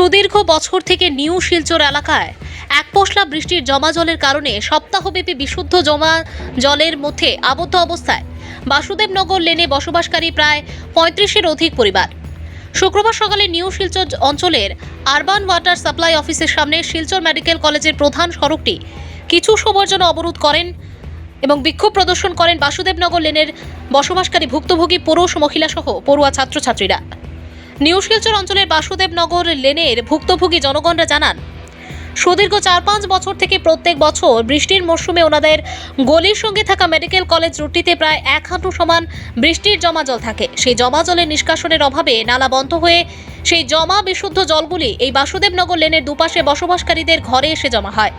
সুদীর্ঘ বছর থেকে নিউ শিলচর এলাকায় এক পশলা বৃষ্টির জমা জলের কারণে সপ্তাহব্যাপী বিশুদ্ধ জমা জলের মধ্যে আবদ্ধ অবস্থায় বাসুদেবনগর লেনে বসবাসকারী প্রায় পঁয়ত্রিশের অধিক পরিবার। শুক্রবার সকালে নিউ শিলচর অঞ্চলের আরবান ওয়াটার সাপ্লাই অফিসের সামনে শিলচর মেডিকেল কলেজের প্রধান সড়কটি কিছু সময়ের জন্য অবরোধ করেন এবং বিক্ষোভ প্রদর্শন করেন বাসুদেবনগর লেনের বসবাসকারী ভুক্তভোগী পুরুষ মহিলা সহ পড়ুয়া ছাত্রছাত্রীরা। নিউ শিলচর অঞ্চলের বাসুদেবনগর লেনের ভুক্তভোগী জনগণরা জানান, সুদীর্ঘ চার পাঁচ বছর থেকে প্রত্যেক বছর বৃষ্টির মরশুমে ওনাদের গলির সঙ্গে থাকা মেডিকেল কলেজ রুটটিতে প্রায় এক হাঁটু সমান বৃষ্টির জমা জল থাকে। সেই জমা জলের নিষ্কাশনের অভাবে নালা বন্ধ হয়ে সেই জমা বিশুদ্ধ জলগুলি এই বাসুদেবনগর লেনের দুপাশে বসবাসকারীদের ঘরে এসে জমা হয়।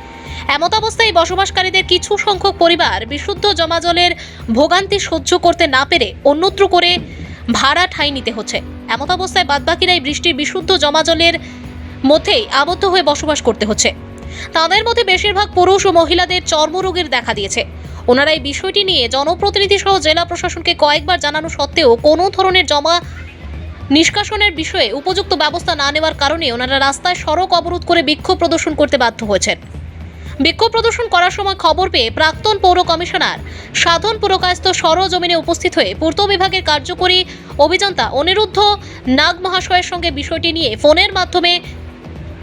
এমত অবস্থায় এই বসবাসকারীদের কিছু সংখ্যক পরিবার বিশুদ্ধ জমা জলের ভোগান্তি সহ্য করতে না পেরে অন্যত্র করে ভাড়া ঠাঁই নিতে হচ্ছে। এমত অবস্থায় বাদবাকিরা এই বৃষ্টির বিশুদ্ধ জমা জলের মধ্যেই আবদ্ধ হয়ে বসবাস করতে হচ্ছে। তাদের মধ্যে বেশিরভাগ পুরুষ ও মহিলাদের চর্মরোগের দেখা দিয়েছে। ওনারা এই বিষয়টি নিয়ে জনপ্রতিনিধি সহ জেলা প্রশাসনকে কয়েকবার জানানো সত্ত্বেও কোনো ধরনের জমা নিষ্কাশনের বিষয়ে উপযুক্ত ব্যবস্থা না নেওয়ার কারণে ওনারা রাস্তায় সড়ক অবরোধ করে বিক্ষোভ প্রদর্শন করতে বাধ্য হয়েছেন। বিক্ষোভ প্রদর্শন করার সময় খবর পেয়ে প্রাক্তন পৌর কমিশনার সাধন পুরকায়স্থ সরজমিনে উপস্থিত হয়ে পূর্ত বিভাগের কার্যকরী অভিযন্তা অনিরুদ্ধ নাগ মহাশয়ের সঙ্গে বিষয়টি নিয়ে ফোনের মাধ্যমে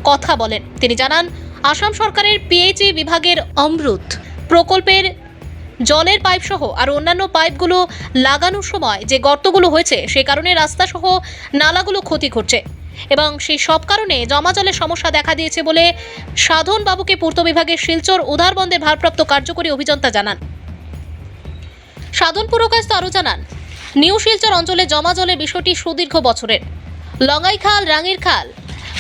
কথা বলেন। তিনি জানান, আসাম সরকারের পিএইচই বিভাগের অমৃত প্রকল্পের জলের পাইপ সহ আর অন্যান্য পাইপগুলো লাগানোর সময় যে গর্তগুলো হয়েছে সে কারণে রাস্তা সহ নালাগুলো ক্ষতি করছে এবং সেই সব কারণে জমা জলের সমস্যা দেখা দিয়েছে বলে সাধন বাবুকে পূর্ত বিভাগের শিলচর উদারবন্দের ভারপ্রাপ্ত কার্যকরী অভিযন্তা জানান। সাধন পুরকায়স্ত আরও জানান, নিউ শিলচর অঞ্চলে জমা জলের বিষয়টি সুদীর্ঘ বছরের। লঙ্গাইখাল রাঙির খাল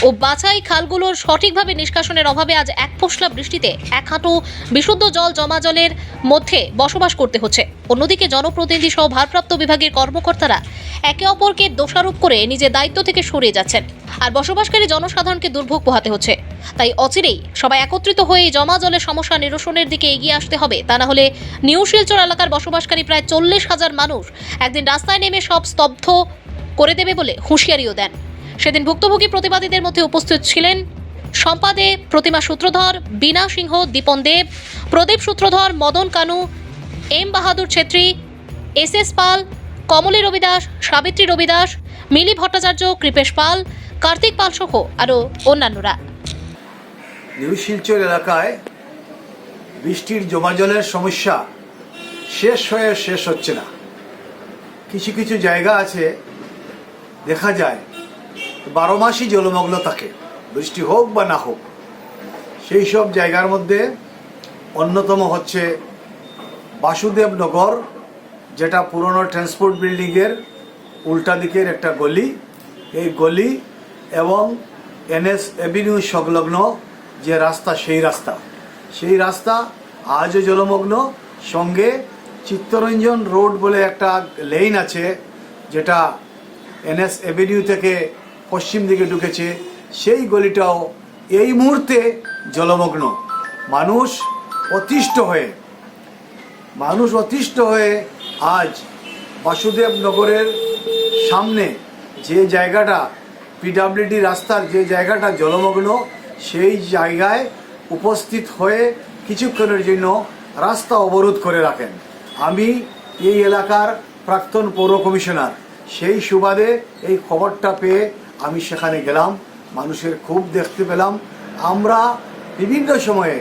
ও বাছাই খালগুলোর সঠিকভাবে নিষ্কাশনের অভাবে আজ এক পশলা বৃষ্টিতে এক হাঁটু বিশুদ্ধ জল জমা জলের মধ্যে বসবাস করতে হচ্ছে। অন্যদিকে জনপ্রতিনিধি সহ ভারপ্রাপ্ত বিভাগের কর্মকর্তারা একে অপরকে দোষারোপ করে নিজের দায়িত্ব থেকে সরে যাচ্ছেন। আর বসবাসকারী জনসাধারণকে দুর্ভোগ পোহাতে হচ্ছে। তাই অচিরেই সবাই একত্রিত হয়ে জমা জলের সমস্যা নিরসনের দিকে এগিয়ে আসতে হবে। তা না হলে নিউ শিলচর এলাকার বসবাসকারী প্রায় চল্লিশ হাজার মানুষ একদিন রাস্তায় নেমে সব স্তব্ধ করে দেবে বলে হুঁশিয়ারিও দেন। সেদিন ভুক্তভোগী প্রতিবাদীদের মধ্যে উপস্থিত ছিলেন সম্পাদে Pratima Sutradhar, Bina Singha, Dipan Deb, Pradip Sutradhar, Madan Kanu, M Bahadur Chhetri, S S Pal Kamli Rabidas, Sabitri Rabidas, Mili Bhattacharya, Kripesh Pal, Kartik Pal সহ আরও অন্যান্যরা। নিউ শিলচর এলাকায় বৃষ্টির জমা জলের সমস্যা শেষ হয়ে শেষ হচ্ছে না। কিছু কিছু জায়গা আছে, দেখা যায় বারো মাসই জলমগ্ন থাকে, বৃষ্টি হোক বা না হোক, সেই সব জায়গার মধ্যে অন্যতম হচ্ছে বাসুদেবনগর, যেটা পুরনো ট্রান্সপোর্ট বিল্ডিংয়ের উল্টা দিকের একটা গলি। এই গলি এবং এনএস এভিনিউ সংলগ্ন যে রাস্তা, সেই রাস্তা। সেই রাস্তা আজও জলমগ্ন। সঙ্গে চিত্তরঞ্জন রোড বলে একটা লেন আছে, যেটা এনএস এভিনিউ থেকে পশ্চিম দিকে ঢুকেছে, সেই গলিটাও এই মুহূর্তে জলমগ্ন। মানুষ অতিষ্ঠ হয়ে, মানুষ অতিষ্ঠ হয়ে আজ বাসুদেব নগরের সামনে যে জায়গাটা পিডাব্লিউডি রাস্তার যে জায়গাটা জলমগ্ন, সেই জায়গায় উপস্থিত হয়ে কিছুক্ষণের জন্য রাস্তা অবরোধ করে রাখেন। আমি এই এলাকার প্রাক্তন পৌর কমিশনার, সেই সুবাদে এই খবরটা পেয়ে আমি সেখানে গেলাম, মানুষের খুব দেখতে পেলাম। আমরা বিভিন্ন সময়ে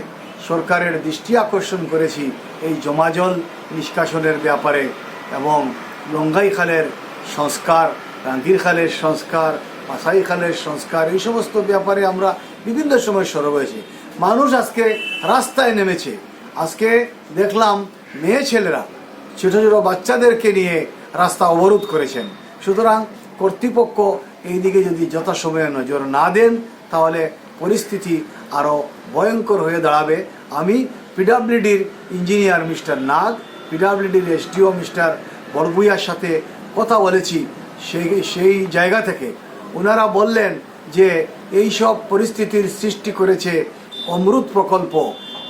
সরকারের দৃষ্টি আকর্ষণ করেছি এই জমাজল নিষ্কাশনের ব্যাপারে এবং লঙ্গাই খালের সংস্কার, রাঙ্গির খালের সংস্কার মাসাই খালের সংস্কার, এই সমস্ত ব্যাপারে আমরা বিভিন্ন সময় সরব হয়েছি। মানুষ আজকে রাস্তায় নেমেছে। আজকে দেখলাম মেয়ে ছেলেরা, ছোট ছোটো বাচ্চাদেরকে নিয়ে রাস্তা অবরোধ করেছেন। সুতরাং কর্তৃপক্ষ এই দিকে যদি যথাসময়ে নজর না দেন, তাহলে পরিস্থিতি আরও ভয়ঙ্কর হয়ে দাঁড়াবে। আমি পিডাব্লিউডির ইঞ্জিনিয়ার মিস্টার নাগ, পিডাব্লিউডির এসডিও মিস্টার বড়ভুইয়ার সাথে কথা বলেছি সেই সেই জায়গা থেকে। ওনারা বললেন যে এই সব পরিস্থিতির সৃষ্টি করেছে অমৃত প্রকল্প।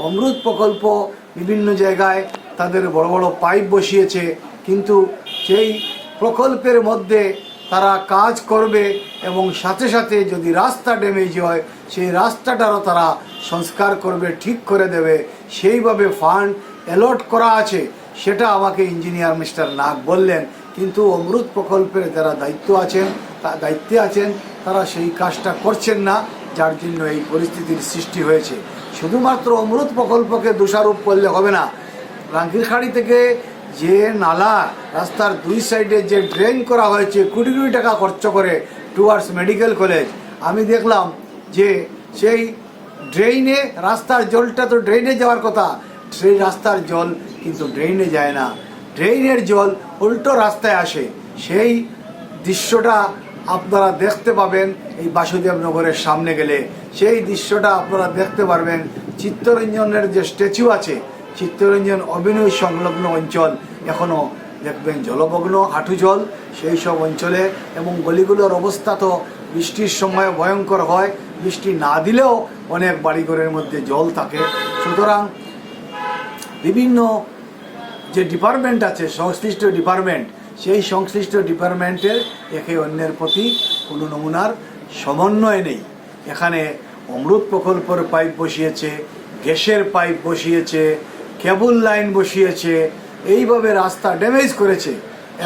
অমৃত প্রকল্প বিভিন্ন জায়গায় তাদের বড় বড় পাইপ বসিয়েছে, কিন্তু সেই প্রকল্পের মধ্যে তারা কাজ করবে এবং সাথে সাথে যদি রাস্তা ড্যামেজ হয়, সেই রাস্তাটারও তারা সংস্কার করবে, ঠিক করে দেবে। সেইভাবে ফান্ড অ্যালট করা আছে, সেটা আমাকে ইঞ্জিনিয়ার মিস্টার নাগ বললেন। কিন্তু অমৃত প্রকল্পের যারা দায়িত্ব আছেন দায়িত্বে আছেন, তারা সেই কাজটা করছেন না, যার জন্য এই পরিস্থিতির সৃষ্টি হয়েছে। শুধুমাত্র অমৃত প্রকল্পকে দোষারোপ করলে হবে না। রাঙ্কিরখাড়ি থেকে যে নালা রাস্তার দুই সাইডে যে ড্রেন করা হয়েছে, কোটি কোটি টাকা খরচ করে টুয়ার্ডস মেডিকেল কলেজ আমি দেখলাম যে সেই ড্রেইনে রাস্তার জলটা তো ড্রেইনে যাওয়ার কথা। সেই রাস্তার জল কিন্তু ড্রেইনে যায় না। ড্রেইনের জল উল্টো রাস্তায় আসে। সেই দৃশ্যটা আপনারা দেখতে পাবেন এই বাসুদেব নগরের সামনে গেলে। সেই দৃশ্যটা আপনারা দেখতে পারবেন। চিত্তরঞ্জনের যে স্ট্যাচু আছে চিত্তরঞ্জন অভিনয় সংলগ্ন অঞ্চল। এখনও দেখবেন জলমগ্ন হাঁটু জল, সেই সব অঞ্চলে এবং গলিগুলোর অবস্থা তো বৃষ্টির সময় ভয়ঙ্কর হয়। বৃষ্টি না দিলেও অনেক বাড়িঘরের মধ্যে জল থাকে। সুতরাং বিভিন্ন যে ডিপার্টমেন্ট আছে, সংশ্লিষ্ট ডিপার্টমেন্ট, সেই সংশ্লিষ্ট ডিপার্টমেন্টের একে অন্যের প্রতি কোনো নমুনার সমন্বয় নেই। এখানে অমৃত প্রকল্পের পাইপ বসিয়েছে, গ্যাসের পাইপ বসিয়েছে কেবল লাইন বসিয়েছে, এইভাবে রাস্তা ড্যামেজ করেছে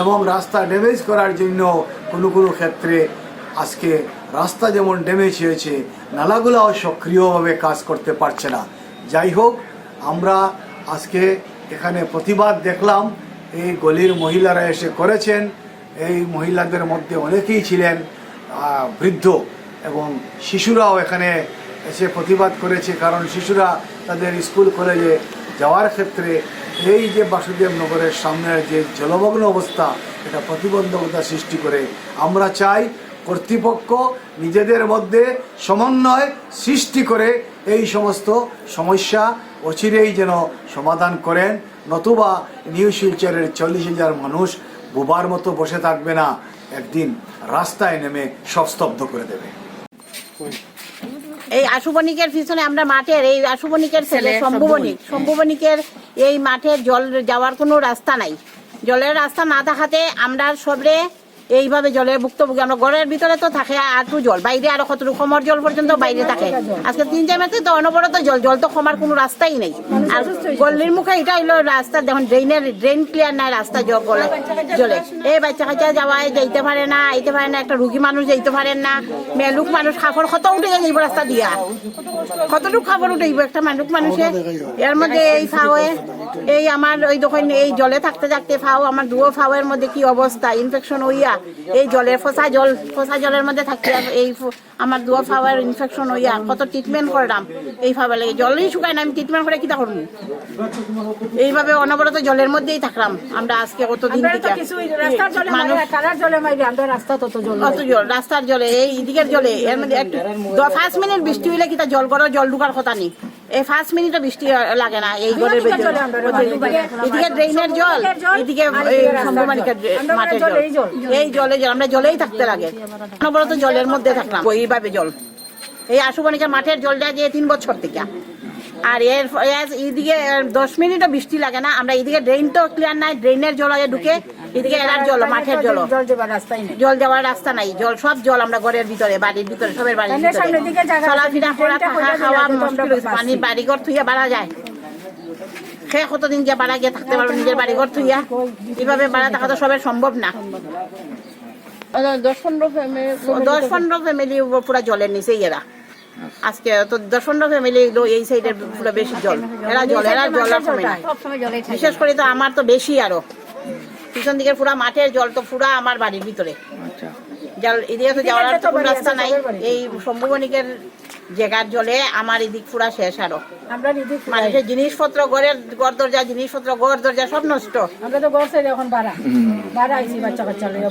এবং রাস্তা ড্যামেজ করার জন্য কোনো কোনো ক্ষেত্রে আজকে রাস্তা যেমন ড্যামেজ হয়েছে, নালাগুলাও সক্রিয়ভাবে কাজ করতে পারছে না। যাই হোক, আমরা আজকে এখানে প্রতিবাদ দেখলাম, এই গলির মহিলারা এসে করেছেন, এই মহিলাদের মধ্যে অনেকেই ছিলেন বৃদ্ধ এবং শিশুরাও এখানে এসে প্রতিবাদ করেছে, কারণ শিশুরা তাদের স্কুল, কলেজে যাওয়ার ক্ষেত্রে এই যে বাসুদেব নগরের সামনের যে জলমগ্ন অবস্থা, এটা প্রতিবন্ধকতা সৃষ্টি করে। আমরা চাই কর্তৃপক্ষ নিজেদের মধ্যে সমন্বয় সৃষ্টি করে এই সমস্ত সমস্যা অচিরেই যেন সমাধান করেন। নতুবা নিউ শিলচরের চল্লিশ হাজার মানুষ বোবার মতো বসে থাকবে না, একদিন রাস্তায় নেমে সব স্তব্ধ করে দেবে। এই আশুবণিকের পিছনে আমরা মাঠের এই আশুবণিকের ছেলে শম্ভুবণিক শম্ভুবণিকের এই মাঠের জল যাওয়ার কোনো রাস্তা নাই। জলের রাস্তা না থাকাতে আমরা সবরে এইভাবে জলের ভুক্তভোগী, আমরা ঘরের ভিতরে তো থাকে আটু জল, বাইরে আরও কতটুকু কমর জল পর্যন্ত বাইরে থাকে। আজকে তিন চার মাসে তো অনবরত জল জল তো কমার কোনো রাস্তাই নেই। আর গল্লির মুখে এটা হইল রাস্তা, দেখুন ড্রেনের ড্রেন ক্লিয়ার নাই রাস্তা জল গলে, জলে। এই বাচ্চা কাচ্চা যাওয়ায় যাইতে পারে না, আইতে পারে না, একটা রুগী মানুষ যাইতে পারেন না। মেলুক মানুষ খাফর কত উঠে যাইব রাস্তা দিয়া। কতটুকু খাবার উঠাইব একটা মানুষ মানুষে, এর মধ্যে এই ফাওয়ে এই আমার ওই দোকান এই জলে থাকতে থাকতে ফাও আমার দুও ফাওয়ের মধ্যে কি অবস্থা? ইনফেকশন হইয়া এই জলের ফসা জল ফসা জলের মধ্যে থাকতে এই আমার দুও ফাওয়ের ইনফেকশন হইয়া কত ট্রিটমেন্ট করলাম এই ফাওয়া লাগে। জলই শুকায় না আমি ট্রিটমেন্ট করে কিতা করব? এইভাবে অনবরত জলের মধ্যেই থাকলাম আমরা আজকে কতদিন আমরা তো থেকে। অত জল রাস্তার জলে এই এদিকের জলে এর মধ্যে একটু পাঁচ মিনিট বৃষ্টি হইলে কিতা জল করো জল ঢুকার কথা নেই। এই পাঁচ মিনিটও বৃষ্টি লাগে না এই ঘরের ভেতরে। এদিকে ড্রেনের জল এদিকে। আমরা মাঠের জল, জল এই জল। এই জলে জল আমরা জলেই থাকতে লাগে অনবরত জলের মধ্যে থাকলাম এইভাবে জল এই আশুবানিকার মাঠের জলটা যে তিন বছর থেকে আর এর এইদিকে দশ মিনিটও বৃষ্টি লাগে না। আমরা এইদিকে ড্রেন তো ক্লিয়ার নাই ড্রেনের জল আগে ঢুকে এদিকে এলার জল মাঠের জল জল। যাবার রাস্তাই নেই। জল যাওয়ার রাস্তা নাই। জল সব জল আমরা ঘরের ভিতরে বাড়ির ভিতরে সবের বাড়ির ভিতরে। চলাফেরা করা থাকা খাওয়া মুশকিল হয়েছে। বাড়িঘর থুইয়া বাড়া যায়। সে কতদিন গিয়ে বাড়া গিয়ে থাকতে পারব? নিজের বাড়িঘর থুইয়া। এইভাবে বাড়া থাকা তো সবের সম্ভব না। দশ পনেরো দশ পনেরো ফ্যামিলি পুরা জলের নিচেই এরা। আজকে তো দশ পনেরো ফ্যামিলি এই সাইডের পুরো বেশি জল। এরা জল এরা জল আর বিশেষ করে তো আমার তো বেশি আরও। পিছন দিকের পুরা মাঠের জল তো পুরা আমার বাড়ির ভিতরে। জল এদিকে তো যাওয়ার তো কোনো রাস্তা নাই। এই শম্ভুবণিকের জায়গার জলে আমার এদিক পুরা শেষ আরও। মানুষের জিনিসপত্র ঘরের ঘর দরজা জিনিসপত্র ঘর দরজা সব নষ্ট। আমরা তো ঘর এখন বাড়া বাড়া আইছি বাচ্চা লইয়া।